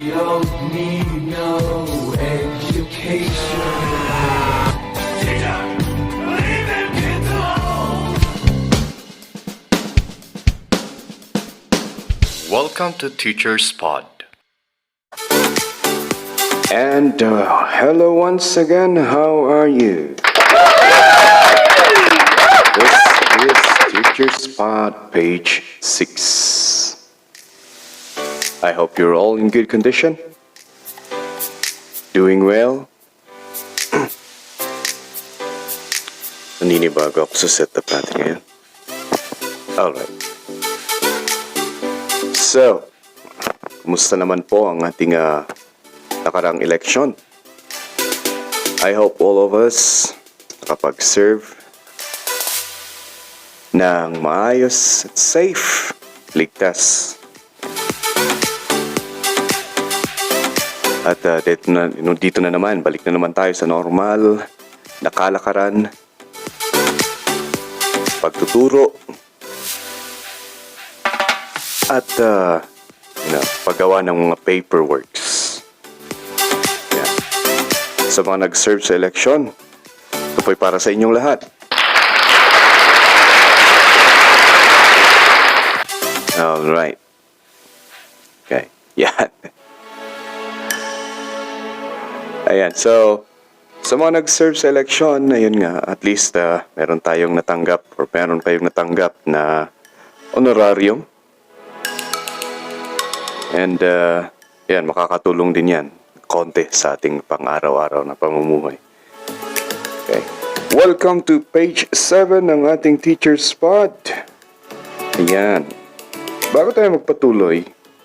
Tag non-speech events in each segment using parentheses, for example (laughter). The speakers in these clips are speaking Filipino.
You don't need no education. Teacher, leave them kids alone. Welcome to Teacher's Pod. And uh, hello once again, how are you? This is Teacher Spot, page 6. I hope you're all in good condition. Doing well. (clears throat) Naninibago ako sa setup natin ngayon. Alright. So, kumusta naman po ang ating ah, nakarang election. I hope all of us nakapag-serve ng maayos at safe, ligtas. At uh, dito, na, dito na naman, balik na naman tayo sa normal na kalakaran, pagtuturo, at uh, know, paggawa ng mga paperworks. Yan. Sa mga nag-serve sa eleksyon, ito po'y para sa inyong lahat. Alright. Okay. (laughs) Yan. Ayan. So, sa mga nag-serve sa eleksyon, ayun nga, at least uh, meron tayong natanggap or meron kayong natanggap na honorarium. And, uh, yan, makakatulong din yan. Konti sa ating pang-araw-araw na pamumuhay. Okay. Welcome to page 7 ng ating teacher spot. Ayan. Bago tayo magpatuloy,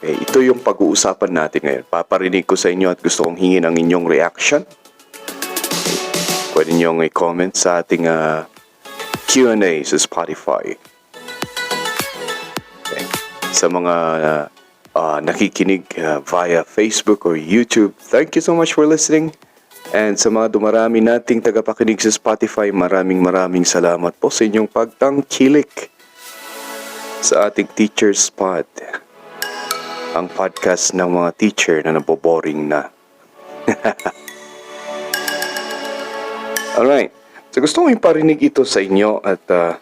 eh, ito yung pag-uusapan natin ngayon. Paparinig ko sa inyo at gusto kong hingin ang inyong reaction. Pwede nyo i-comment sa ating ah, Q&A sa Spotify. Okay. Sa mga uh, uh, nakikinig uh, via Facebook or YouTube, thank you so much for listening. And sa mga dumarami nating tagapakinig sa Spotify, maraming maraming salamat po sa inyong pagtangkilik sa ating Teacher Spot. Ang podcast ng mga teacher na naboboring na. (laughs) Alright. So gusto kong iparinig ito sa inyo at uh,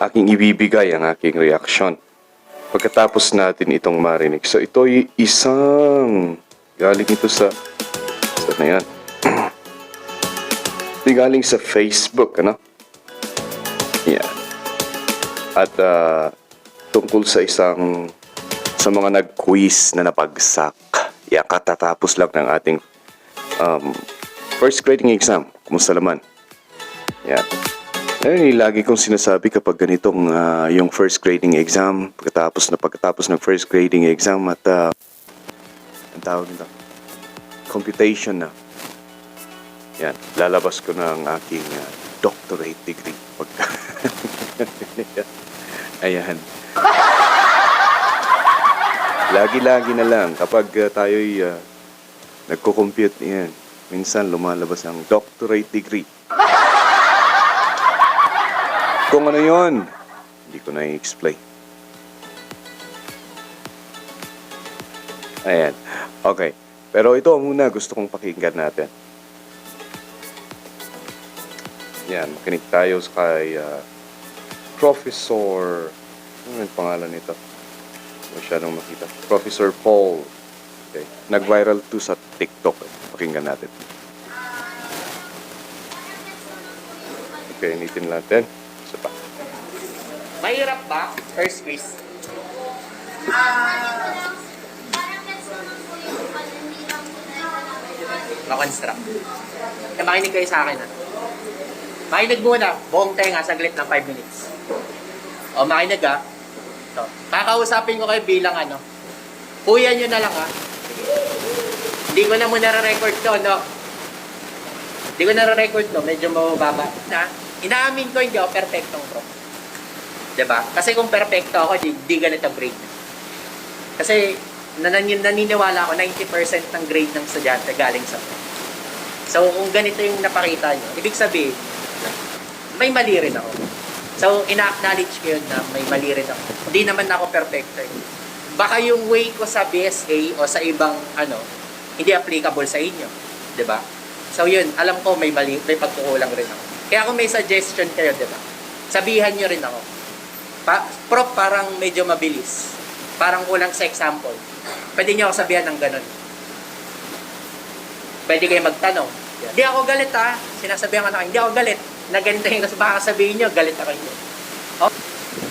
aking ibibigay ang aking reaksyon pagkatapos natin itong marinig. So ito ay isang galing ito sa saan na yan? (clears throat) ito galing sa Facebook, ano? Yeah. At uh, tungkol sa isang sa mga nag-quiz na napagsak. Yan, katatapos lang ng ating um, first grading exam. Kumusta naman? Yan. Ayun, yung lagi kong sinasabi kapag ganitong ah, yung first grading exam, pagkatapos na pagkatapos ng first grading exam at uh, ang tawag nito, computation na. Yan, lalabas ko na ang aking ah, doctorate degree. Pag (laughs) Ayan. Lagi-lagi na lang kapag uh, tayo'y uh, nagko-compute yan. Minsan lumalabas ang doctorate degree. Kung ano yon, hindi ko na i-explain. Ayan. Okay. Pero ito muna gusto kong pakinggan natin. Yan, makinig tayo kay uh, Professor... Ano yung pangalan nito? Masyadong makita. Professor Paul. Okay. Nag-viral to sa TikTok. Pakinggan natin. Okay, initin natin. Isa pa. Mahirap ba? First quiz. Ma-construct. Eh, makinig kayo sa akin, ha? Makinig muna. Buong tenga, saglit ng 5 minutes. O, makinig, ha? So, kakausapin ko kayo bilang ano. Kuya nyo na lang, ha? Hindi ko na muna record to, no? Hindi ko na record to. Medyo mababa. Na, inaamin ko hindi ako perfectong pro. 'Di ba? Kasi kung perfecto ako, di, di ganito grade. Kasi nanan naniniwala ako 90% ng grade ng estudyante galing sa pro. So kung ganito yung napakita nyo, ibig sabihin, may mali rin ako. So ina-acknowledge ko yun na may mali rin ako. Hindi naman ako perfecto. Eh. baka yung way ko sa BSA o sa ibang ano, hindi applicable sa inyo. ba? So yun, alam ko may mali, may pagkukulang rin ako. Kaya kung may suggestion kayo, 'di ba? Sabihan nyo rin ako. Pa, prof, parang medyo mabilis. Parang kulang sa example. Pwede nyo ako sabihan ng ganun. Pwede kayo magtanong. Hindi ako galit ha. Sinasabihan ko na hindi ako galit. Na ganito yung kasi baka sabihin nyo, galit ako inyo. Oh,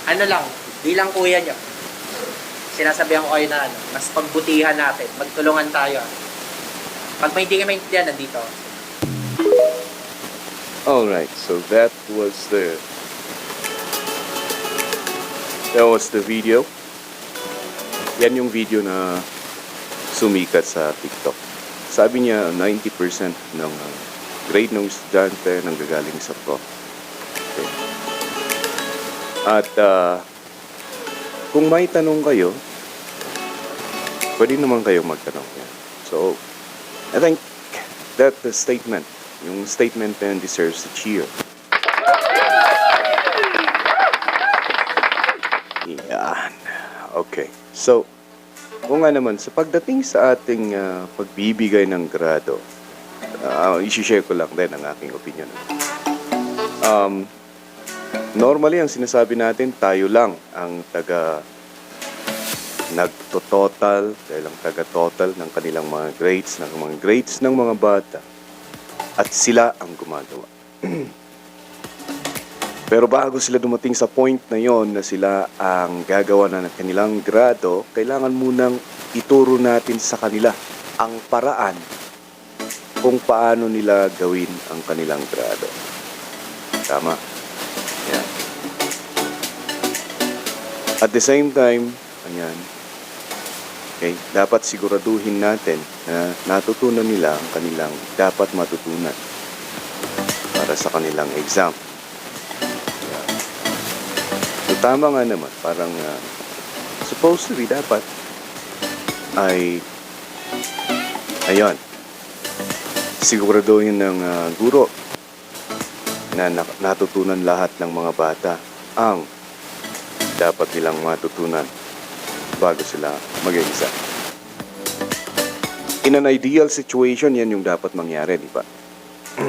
ano lang, bilang kuya nyo. Sinasabihan ko kayo na ano, mas pagbutihan natin, magtulungan tayo. Pag may hindi kayo maintindihan, nandito. Alright, so that was the that was the video. Yan yung video na sumikat sa TikTok. Sabi niya 90% ng uh, grade ng estudyante nanggagaling sa prof. Okay. At uh, kung may tanong kayo, pwede naman kayo magtanong. Yan. So, I think that the statement, yung statement na deserves a cheer. Yan. Okay. So, kung nga naman, sa pagdating sa ating ah, pagbibigay ng grado, uh, isi-share ko lang din ang aking opinion. Um, normally, ang sinasabi natin, tayo lang ang taga nagto-total, dahil ang taga-total ng kanilang mga grades, ng mga grades ng mga bata. At sila ang gumagawa. (clears throat) Pero bago sila dumating sa point na yon na sila ang gagawa na ng kanilang grado, kailangan munang ituro natin sa kanila ang paraan kung paano nila gawin ang kanilang grado. Tama? Yan. At the same time, ayan, okay, dapat siguraduhin natin na natutunan nila ang kanilang dapat matutunan para sa kanilang exam. So, tama nga naman. Parang, uh, supposedly, dapat ay, ayun, siguraduhin ng uh, guro na na- natutunan lahat ng mga bata ang dapat nilang matutunan bago sila mag-exam. In an ideal situation, yan yung dapat mangyari, di ba? (clears throat)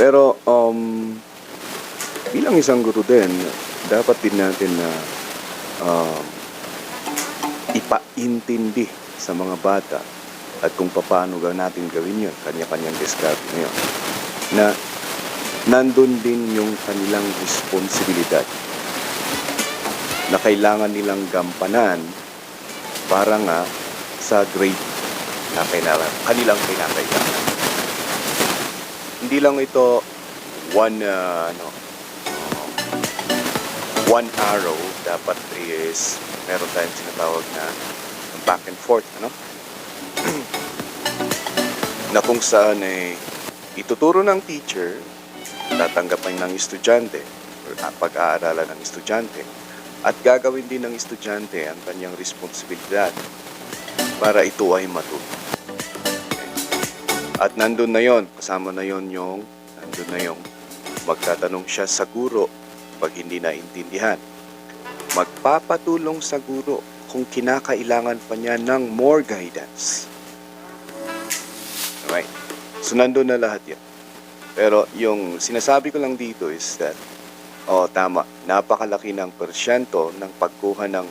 Pero, um, bilang isang guro din, dapat din natin na um, ipaintindi sa mga bata at kung paano ga natin gawin yun, kanya-kanyang discard na yun, na nandun din yung kanilang responsibilidad na kailangan nilang gampanan para nga sa grade na kailangan, kanilang kinakailangan. Hindi lang ito one uh, ano one arrow dapat is meron tayong sinatawag na back and forth ano na kung saan eh ituturo ng teacher tatanggapin ng estudyante pag-aaralan ng estudyante at gagawin din ng estudyante ang kanyang responsibilidad para ito ay matuto. At nandun na yon, kasama na yon yung, nandun na yung magtatanong siya sa guro pag hindi naintindihan. Magpapatulong sa guro kung kinakailangan pa niya ng more guidance. So nandun na lahat yan. Pero yung sinasabi ko lang dito is that, oh tama, napakalaki ng porsyento ng pagkuha ng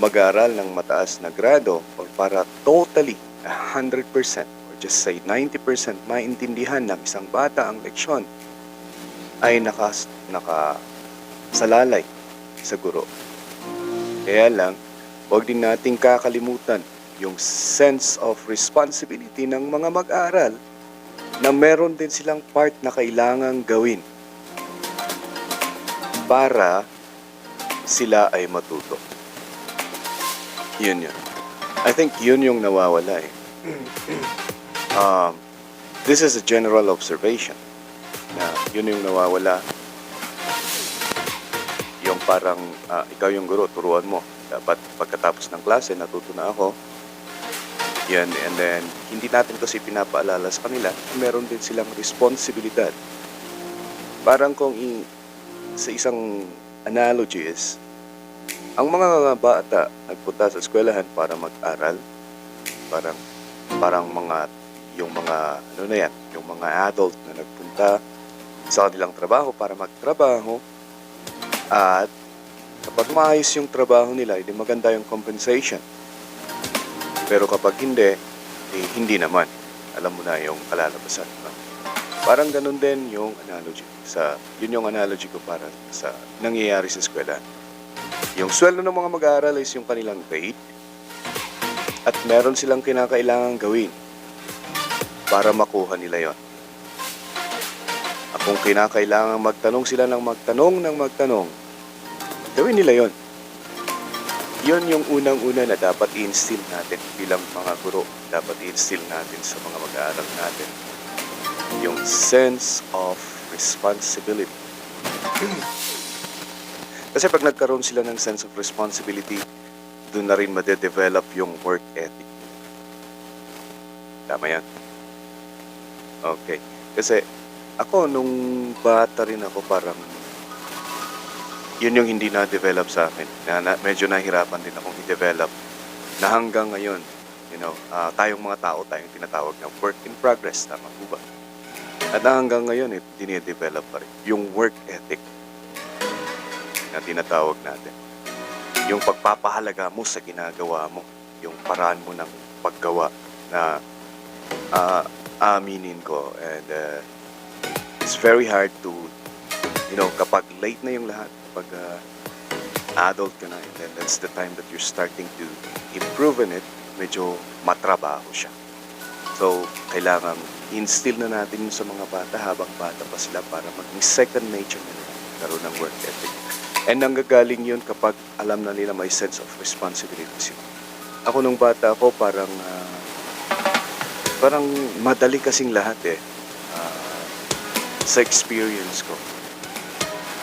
mag-aral ng mataas na grado or para totally 100% or just say 90% maintindihan ng isang bata ang leksyon ay naka, naka salalay sa guro. Kaya lang, huwag din nating kakalimutan yung sense of responsibility ng mga mag-aaral na meron din silang part na kailangang gawin para sila ay matuto. Yun yun. I think yun yung nawawala eh. (clears throat) um, this is a general observation na yun yung nawawala. Yung parang ah, ikaw yung guro, turuan mo. Dapat pagkatapos ng klase, natuto na ako. Yan, and then, hindi natin kasi pinapaalala sa kanila, meron din silang responsibilidad. Parang kung i- sa isang analogy is, ang mga bata nagpunta sa eskwelahan para mag-aral, parang parang mga yung mga ano na yan, yung mga adult na nagpunta sa kanilang trabaho para magtrabaho at kapag maayos yung trabaho nila, hindi maganda yung compensation. Pero kapag hindi, eh, hindi naman. Alam mo na yung kalalabasan. No? Parang ganun din yung analogy. Sa, yun yung analogy ko para sa nangyayari sa eskwela. Yung sweldo ng mga mag-aaral is yung kanilang grade at meron silang kinakailangan gawin para makuha nila yon. At kung kinakailangan magtanong sila ng magtanong ng magtanong, gawin nila yon. Yon yung unang-una na dapat i-instill natin bilang mga guro. Dapat i-instill natin sa mga mag-aaral natin. Yung sense of responsibility. Kasi pag nagkaroon sila ng sense of responsibility, doon na rin madedevelop yung work ethic. Tama yan? Okay. Kasi ako, nung bata rin ako, parang yun yung hindi na-develop sa akin. Na, na, medyo nahirapan din akong i-develop na hanggang ngayon, you know, ah, tayong mga tao, tayong tinatawag na work in progress, tama po ba? At hanggang ngayon, eh, dinidevelop pa rin. Yung work ethic na tinatawag natin. Yung pagpapahalaga mo sa ginagawa mo. Yung paraan mo ng paggawa na ah, aminin ko. And uh, it's very hard to, you know, kapag late na yung lahat, kapag uh, adult ka na, and then that's the time that you're starting to improve in it, medyo matrabaho siya. So, kailangan instill na natin sa mga bata habang bata pa sila para maging second nature nila karoon ng work ethic. And nanggagaling yun kapag alam na nila may sense of responsibility sila. Ako nung bata ako parang ah, parang madali kasing lahat eh. Ah, sa experience ko.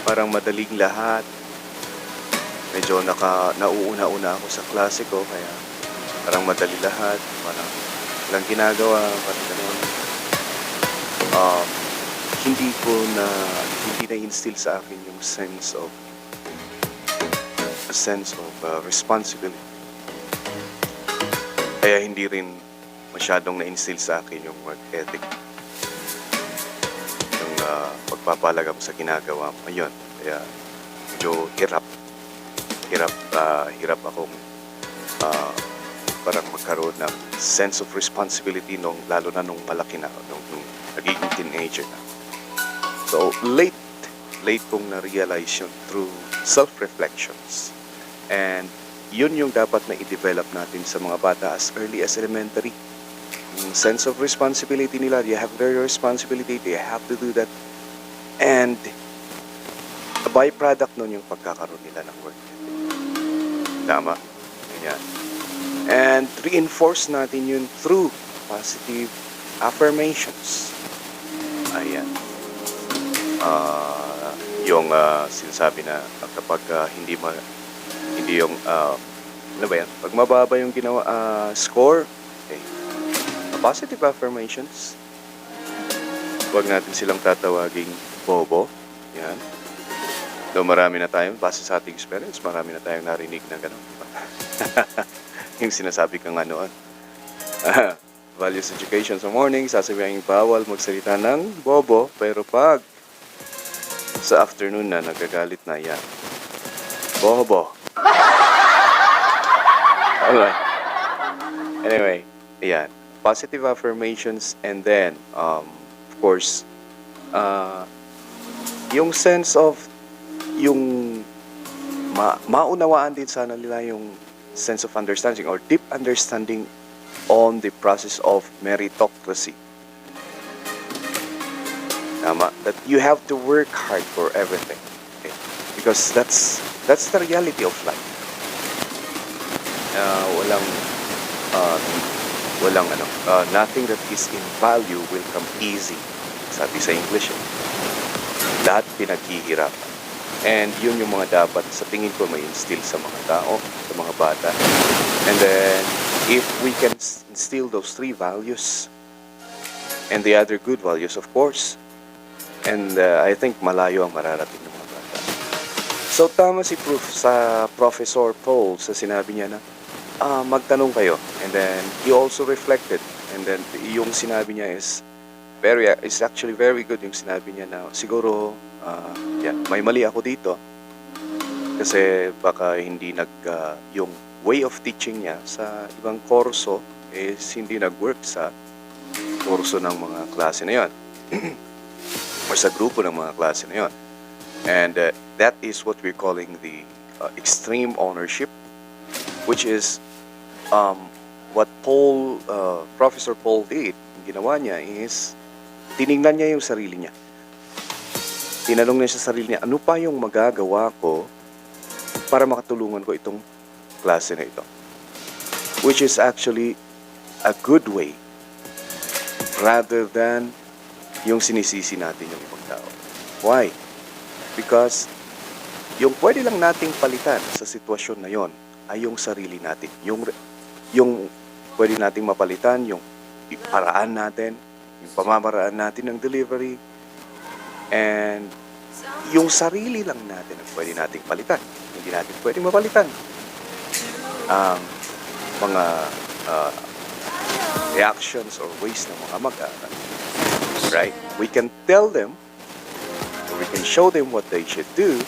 Parang madaling lahat. Medyo naka, nauuna-una ako sa klase ko kaya parang madali lahat. Parang walang ginagawa, parang ganun. Um, hindi ko na, hindi na instill sa akin yung sense of a sense of uh, responsibility. Kaya hindi rin masyadong na-instill sa akin yung work ethic. Yung uh, pagpapalaga mo sa ginagawa mo. Ayun. Kaya medyo hirap. Hirap, uh, hirap akong uh, parang magkaroon ng sense of responsibility nung lalo na nung malaki na nung, nung nagiging teenager na. So, late, late kong na-realize yun through self-reflections. And yun yung dapat na i-develop natin sa mga bata as early as elementary. Yung sense of responsibility nila, they have their responsibility, they have to do that. And a byproduct nun yung pagkakaroon nila ng work ethic. Tama? Ganyan. And reinforce natin yun through positive affirmations. Ayan. Ah, yung ah, sinasabi na kapag ah, hindi ma hindi yung ah, ano ba yan? Pag mababa yung ginawa ah, score, okay. Positive affirmations. Huwag natin silang tatawaging bobo. Yan. Though marami na tayo, base sa ating experience, marami na tayong narinig na gano'n. (laughs) yung sinasabi kang ano, ah, (laughs) values education sa morning, sasabihin bawal magsalita ng bobo, pero pag sa afternoon na nagagalit na yan, bobo. (laughs) Anyway, ayan. Positive affirmations and then, um, of course, uh, yung sense of yung ma maunawaan din sana nila yung sense of understanding or deep understanding on the process of meritocracy. Tama. That you have to work hard for everything. Okay? Because that's that's the reality of life. Uh, walang uh, walang ano, uh, nothing that is in value will come easy. Sabi sa English. Eh. Pinaghihirapan. And yun yung mga dapat sa tingin ko may instill sa mga tao, sa mga bata. And then, if we can instill those three values, and the other good values, of course, and uh, I think malayo ang mararating ng mga bata. So tama si Proof sa Professor Paul sa sinabi niya na ah, magtanong kayo and then he also reflected and then yung sinabi niya is very is actually very good yung sinabi niya na siguro ah, yeah, may mali ako dito. Kasi baka hindi nag ah, yung way of teaching niya sa ibang kurso is hindi nag-work sa kurso ng mga klase na yon (clears throat) or sa grupo ng mga klase na yon and uh, that is what we're calling the uh, extreme ownership which is um, what Paul uh, Professor Paul did ginawa niya is tiningnan niya yung sarili niya tinanong niya sa sarili niya ano pa yung magagawa ko para makatulungan ko itong klase na ito. Which is actually a good way rather than yung sinisisi natin yung ibang tao. Why? Because yung pwede lang nating palitan sa sitwasyon na yon ay yung sarili natin. Yung, yung pwede nating mapalitan, yung paraan natin, yung pamamaraan natin ng delivery, and yung sarili lang natin ang pwede nating palitan. Hindi natin pwedeng mapalitan ang mga uh, reactions or ways ng mga mag-aaral. Right? We can tell them or we can show them what they should do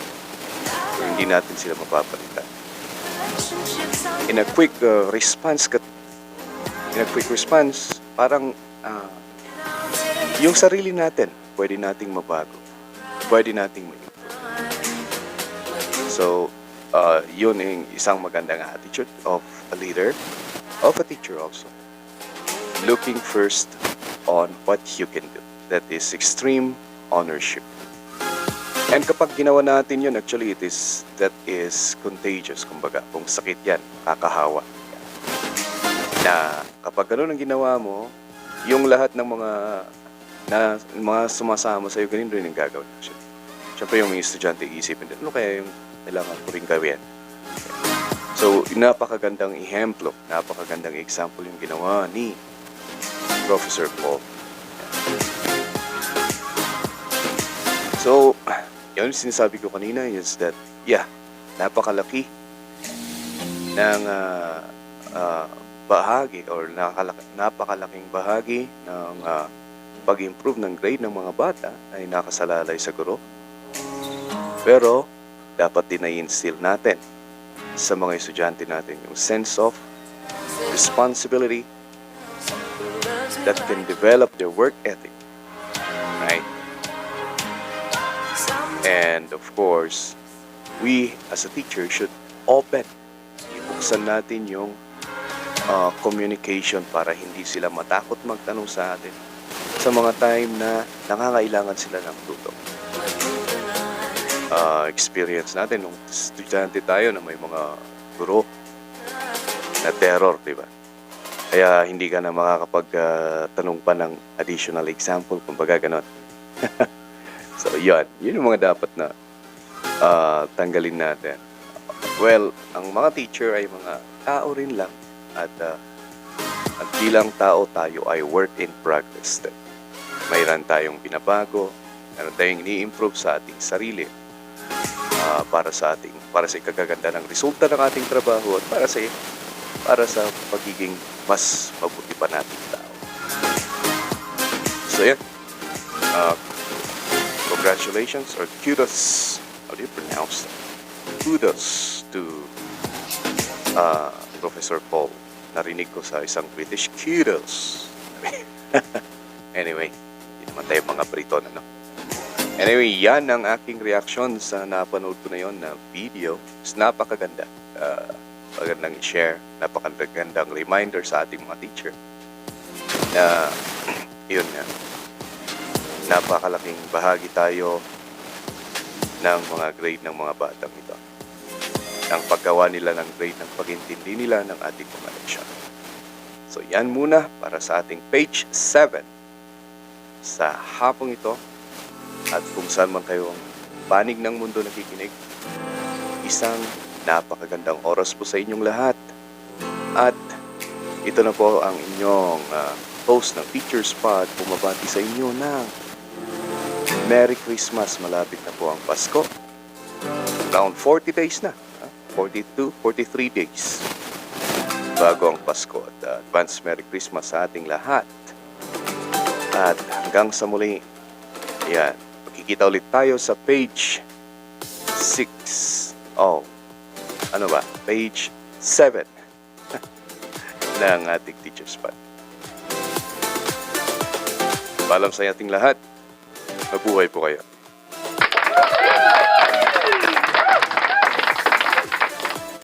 pero hindi natin sila mapapalitan. In a quick uh, response, in a quick response, parang uh, yung sarili natin, pwede nating mabago. Pwede nating ma So, uh, yun yung isang magandang attitude of a leader, of a teacher also. Looking first on what you can do. That is extreme ownership. And kapag ginawa natin yun, actually, it is, that is contagious, kumbaga. Kung sakit yan, kakahawa. Na kapag ganun ang ginawa mo, yung lahat ng mga na mga sumasama sa'yo, ganun rin ang gagawin. Siyempre yung mga estudyante iisipin din, ano kaya yung kailangan ko rin gawin? So, napakagandang ehemplo, napakagandang example yung ginawa ni Professor Paul. So, yun sinasabi ko kanina is that, yeah, napakalaki ng ah, ah, bahagi or nakalaki, napakalaking bahagi ng ah, pag-improve ng grade ng mga bata ay nakasalalay sa guro. Pero, dapat din na-instill natin sa mga estudyante natin yung sense of responsibility that can develop their work ethic. Right? And of course, we as a teacher should open. Ibuksan natin yung uh, communication para hindi sila matakot magtanong sa atin sa mga time na nangangailangan sila ng tulong. Uh, experience natin nung estudyante tayo na may mga guro na terror, di ba? Kaya hindi ka na makakapag-tanong pa ng additional example, kumbaga ganon. (laughs) so, yun. Yun yung mga dapat na ah, tanggalin natin. Well, ang mga teacher ay mga tao rin lang. At, ah, at bilang tao tayo ay work in progress. din. Mayroon tayong binabago, mayroon tayong ini-improve sa ating sarili ah, para sa ating para sa ikagaganda ng resulta ng ating trabaho at para sa para sa pagiging mas mabuti pa nating tao. So, yan. Uh, congratulations or kudos. How do you pronounce that? Kudos to uh, Professor Paul. Narinig ko sa isang British kudos. (laughs) anyway, hindi naman tayo mga Briton, ano? Anyway, yan ang aking reaction sa napanood ko na yon na video. Is napakaganda. Uh, magandang i-share. Napakagandang reminder sa ating mga teacher na (clears throat) yun nga. Napakalaking bahagi tayo ng mga grade ng mga batang ito. Ang paggawa nila ng grade ng pagintindi nila ng ating mga leksyon. So yan muna para sa ating page 7 sa hapong ito at kung saan man kayo panig ng mundo nakikinig, isang napakagandang oras po sa inyong lahat. At ito na po ang inyong ah, host ng Teacher's Pod bumabati sa inyo ng Merry Christmas. Malapit na po ang Pasko. Around 40 days na. ah, 42, 43 days. Bago ang Pasko. At uh, advance Merry Christmas sa ating lahat. At hanggang sa muli, yan, magkikita ulit tayo sa page 6. Oh, ano ba? Page 7 (laughs) ng ating teacher's pad. Paalam sa ating lahat. Mabuhay po kayo.